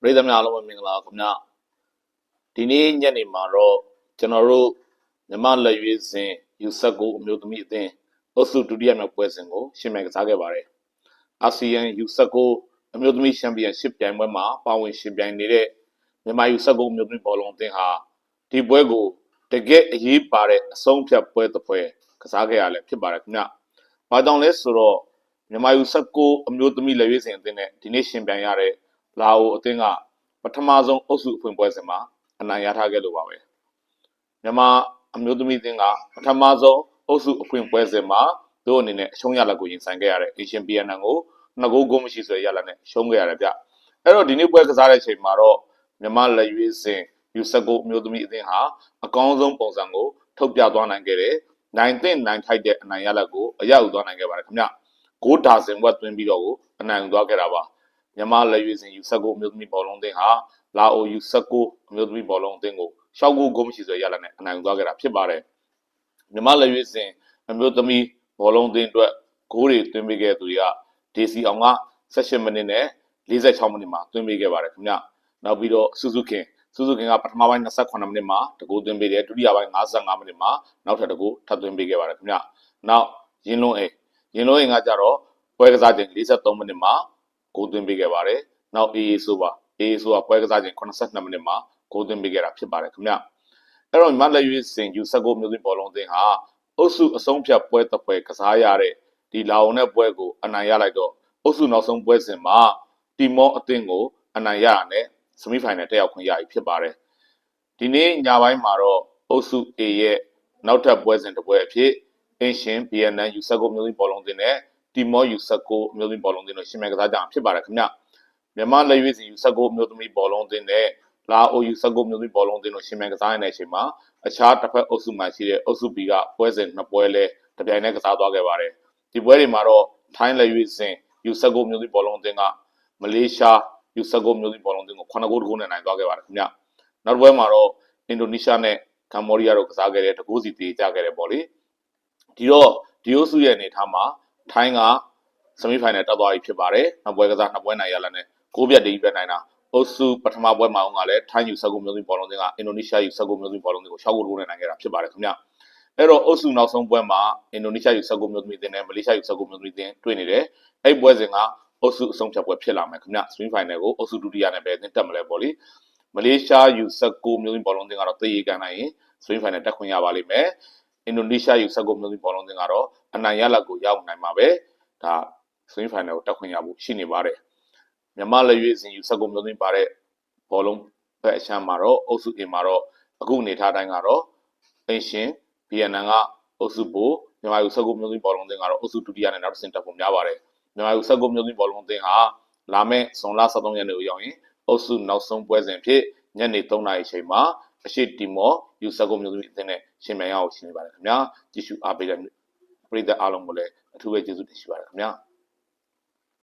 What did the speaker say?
ပရိသတ်များအားလုံးပဲမင်္ဂလာပါခင်ဗျာဒီနေ့ညနေမှာတော့ကျွန်တော်တို့မြမလက်ရွေးစဉ်ယူဆက်ကိုအမျိုးသမီးအသင်းအုပ်စုဒုတိယမြောက်ပွဲစဉ်ကိုရှင်မြန်ကစားခဲ့ပါတယ်အာဆီယံယူဆက်ကိုအမျိုးသမီးချန်ပီယံရှစ်ပြိုင်ပွဲမှာပါဝင်ရှင်ပြိုင်နေတဲ့မြန်မာယူဆက်ကိုအမျိုးသမီးဘောလုံးအသင်းဟာဒီပွဲကိုတကယ်အရေးပါတဲ့အဆုံးဖြတ်ပွဲတစ်ပွဲကစားခဲ့ရလဲဖြစ်ပါတယ်ခင်ဗျာဘာကြောင့်လဲဆိုတော့မြန်မာယူဆက်ကိုအမျိုးသမီးလက်ရွေးစဉ်အသင်းနဲ့ဒီနေ့ရှင်ပြိုင်ရတဲ့ လာအိုအသင်းကပထမဆုံးအုပ်စုအဖွင့်ပွဲစဉ်မှာအနိုင်ရထားခဲ့လို့ပါပဲမြန်မာအမျိုးသမီးအသင်းကပထမဆုံးအုပ်စုအဖွင့်ပွဲစဉ်မှာသူတို့အနေနဲ့အရှုံးရလက်ကိုရင်ဆိုင်ခဲ့ရတဲ့ Asian PNN ကိုနှစ်ဂိုးဂိုးမရှိဆွဲရလက်နဲ့ရှုံးခဲ့ရတယ်ဗျအဲ့တော့ဒီနေ့ပွဲကစားတဲ့အချိန်မှာတော့မြန်မာလက်ရွေးစင်ယူဆက်ကိုအမျိုးသမီးအသင်းဟာအကောင်းဆုံးပုံစံကိုထုတ်ပြသွားနိုင်ခဲ့တယ်နိုင်သင့်နိုင်ထိုက်တဲ့အနိုင်ရလက်ကိုအရောက်သွားနိုင်ခဲ့ပါတယ်ခင်ဗျဂိုးဒါဇင်ဘွက်သွင်းပြီးတော့ကိုအနိုင်ယူသွားခဲ့တာပါ မြန်မာလက်ရွေးစင်ယူဆက်ကိုအမျိုးသမီးဘောလုံးအသင်းဟာလာအိုယူဆက်ကိုအမျိုးသမီးဘောလုံးအသင်းကိုရှောက်ကိုဂိုးမရှိဆွဲရလာနဲ့အနိုင်ယူသွားခဲ့တာဖြစ်ပါတယ်မြန်မာလက်ရွေးစင်အမျိုးသမီးဘောလုံးအသင်းအတွက်ဂိုးတွေသွင်းပေးခဲ့သူတွေကဒေစီအောင်က18မိနစ်နဲ့46မိနစ်မှာသွင်းပေးခဲ့ပါတယ်ခင်ဗျနောက်ပြီးတော့စုစုခင်စုစုခင်ကပထမပိုင်း28မိနစ်မှာတကူသွင်းပေးတယ်ဒုတိယပိုင်း55မိနစ်မှာနောက်ထပ်တကူထပ်သွင်းပေးခဲ့ပါတယ်ခင်ဗျနောက်ရင်းလုံးအိမ်ရင်းလုံးအိမ်ကကြတော့ပွဲကစားချိန်43မိနစ်မှာ ဂိုးသွင်းပေးခဲ့ပါတယ်။နောက် AA ဆိုပါ AA ဆိုတာပွဲကစားချိန်82မိနစ်မှာဂိုးသွင်းပေးခဲ့တာဖြစ်ပါတယ်ခင်ဗျ။အဲ့တော့မလက်ရွေးစင်ယူဆက်ကိုမျိုးသိဘောလုံးအသင်းဟာအုပ်စုအဆုံးဖြတ်ပွဲတစ်ပွဲကစားရတဲ့ဒီလာအောင်တဲ့ပွဲကိုအနိုင်ရလိုက်တော့အုပ်စုနောက်ဆုံးပွဲစဉ်မှာတီမောအသင်းကိုအနိုင်ရတာနဲ့စမီဖိုင်နယ်တက်ရောက်ခွင့်ရပြီဖြစ်ပါတယ်။ဒီနေ့ညပိုင်းမှာတော့အုပ်စု A ရဲ့နောက်ထပ်ပွဲစဉ်တစ်ပွဲအဖြစ်အင်းရှင် BNN ယူဆက်ကိုမျိုးသိဘောလုံးအသင်းနဲ့ တီမောယူဆက်ကိုအမျိုးသမီးဘောလုံးအသင်းတို့ရှင်မြန်ကစားကြမှာဖြစ်ပါတယ်ခင်ဗျမြန်မာလက်ရွေးစီယူဆက်ကိုအမျိုးသမီးဘောလုံးအသင်းနဲ့လာအိုယူဆက်ကိုအမျိုးသမီးဘောလုံးအသင်းတို့ရှင်မြန်ကစားရတဲ့အချိန်မှာအခြားတစ်ဖက်အုပ်စုမှာရှိတဲ့အုပ်စု B ကပွဲစဉ်နှစ်ပွဲလဲတပြိုင်တည်းကစားသွားခဲ့ပါတယ်ဒီပွဲတွေမှာတော့ထိုင်းလက်ရွေးစင်ယူဆက်ကိုအမျိုးသမီးဘောလုံးအသင်းကမလေးရှားယူဆက်ကိုအမျိုးသမီးဘောလုံးအသင်းကို9ဂိုးတကူနဲ့နိုင်သွားခဲ့ပါတယ်ခင်ဗျနောက်တစ်ပွဲမှာတော့အင်ဒိုနီးရှားနဲ့ကမ္ဘောဒီးယားတို့ကစားခဲ့တဲ့တကူစီတေးကြခဲ့တယ်ပေါ့လေဒီတော့ဒီအုပ်စုရဲ့အနေအထားမှာ ထိုင်းကစမီဖိုင်နယ်တက်သွားပြီဖြစ်ပါတယ်။နှစ်ပွဲကစားနှစ်ပွဲနိုင်ရလာနဲ့ကိုးပြတ်တည်းပဲနိုင်တာ။အုပ်စုပထမပွဲမှာအောင်ကလည်းထိုင်းယူဆက်ကိုမျိုးစုဘောလုံးတင်ကအင်ဒိုနီးရှားယူဆက်ကိုမျိုးစုဘောလုံးတင်ကို6ဂိုးနဲ့နိုင်ခဲ့တာဖြစ်ပါတယ်ခင်ဗျ။အဲ့တော့အုပ်စုနောက်ဆုံးပွဲမှာအင်ဒိုနီးရှားယူဆက်ကိုမျိုးသမီးတင်နဲ့မလေးရှားယူဆက်ကိုမျိုးသမီးတင်တွေ့နေတယ်။အဲ့ပွဲစဉ်ကအုပ်စုအဆုံးဖြတ်ပွဲဖြစ်လာမယ်ခင်ဗျ။စမီဖိုင်နယ်ကိုအုပ်စုဒုတိယနဲ့ပဲတင်တက်မလဲပေါ့လေ။မလေးရှားယူဆက်ကိုမျိုးသမီးဘောလုံးတင်ကတော့တည်ရကန်နိုင်ရင်စမီဖိုင်နယ်တက်ခွင့်ရပါလိမ့်မယ်။ အင်ဒိုနီးရှားယူဆက်ကိုမျိုးသမီးဘောလုံးတင်ကတော့အနိုင်ရလက်ကိုရောက်နိုင်မှာပဲ။ဒါစမီဖိုင်နယ်ကိုတက်ခွင့်ရဖို့ရှိနေပါတယ်မြန်မာလက်ရွေးစင်ယူဆက်ကိုမျိုးသိမ်းပါတဲ့ဘောလုံးဘက်အချမ်းမှာတော့အုပ်စု A မှာတော့အခုအနေထားတိုင်းကတော့အင်ရှင် BNN ကအုပ်စုပိုမြန်မာယူဆက်ကိုမျိုးသိမ်းဘောလုံးသင်းကတော့အုပ်စုဒုတိယနဲ့နောက်တစ်ဆင့်တက်ဖို့များပါတယ်မြန်မာယူဆက်ကိုမျိုးသိမ်းဘောလုံးသင်းဟာလာမယ့်ဇွန်လ23ရက်နေ့ကိုရောက်ရင်အုပ်စုနောက်ဆုံးပွဲစဉ်ဖြစ်ညနေ3နာရီအချိန်မှာ အရှိတီမောယူဆက်ကိုမျိုးသိမ်းအသင်းနဲ့ရှင်မြန်ရအောင်ရှိနေပါတယ်ခင်ဗျာကြည့်ရှုအားပေးတဲ့ပရိသတ်အားလုံးကိုလည်းအထူးပဲကျေးဇူးတင်ရှိပါတယ်ခင်ဗျာ